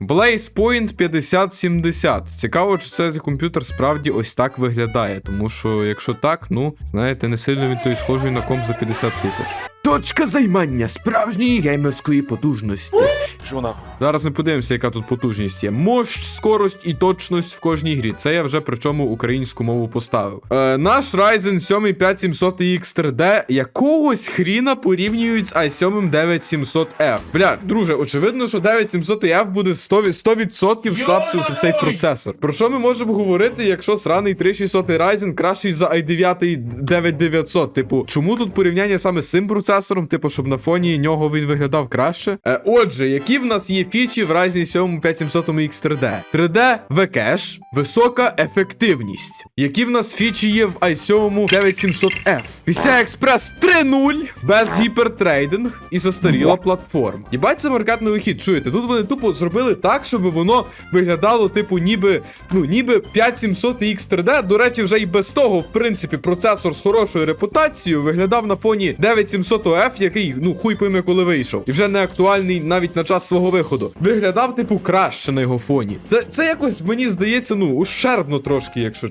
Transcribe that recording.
Blaze Point 5070. Цікаво, чи цей комп'ютер справді ось так виглядає. Тому що, якщо так, ну, знаєте, не сильно він той схожий на комп за 50 тисяч. Точка займання справжньої геймерської потужності. Що нахуй. Зараз ми подивимося, яка тут потужність є. Мощ, скорость і точність в кожній грі. Це я вже причому українську мову поставив. Е, наш Ryzen 7 5700X 3D якогось хріна порівнюють з i7 9700F. Бля, друже, очевидно, що 9700F буде 100%, 100% слабший за цей процесор. Про що ми можемо говорити, якщо сраний 3600 Ryzen кращий за i9 9900? Типу, чому тут порівняння саме з цим процесором? Типу, щоб на фоні нього він виглядав краще? Е, отже, які в нас є фічі в Ryzen 7 5700 X 3D? 3D V-Cache, висока ефективність. Які в нас фічі є в i7 9700F? PCI Express 3.0, без гіпертрейдинг і застаріла платформа. Єбать, це маркетний вихід. Чуєте? Тут вони тупо зробили так, щоб воно виглядало, типу, ніби, ну, ніби 5700 X 3D. До речі, вже і без того, в принципі, процесор з хорошою репутацією виглядав на фоні 9700 F, який, ну, хуй пойме, коли вийшов. І вже не актуальний навіть на час свого виходу. Виглядав, типу, краще на його фоні. Це, це якось, мені здається, ну, ущербно трошки, якщо.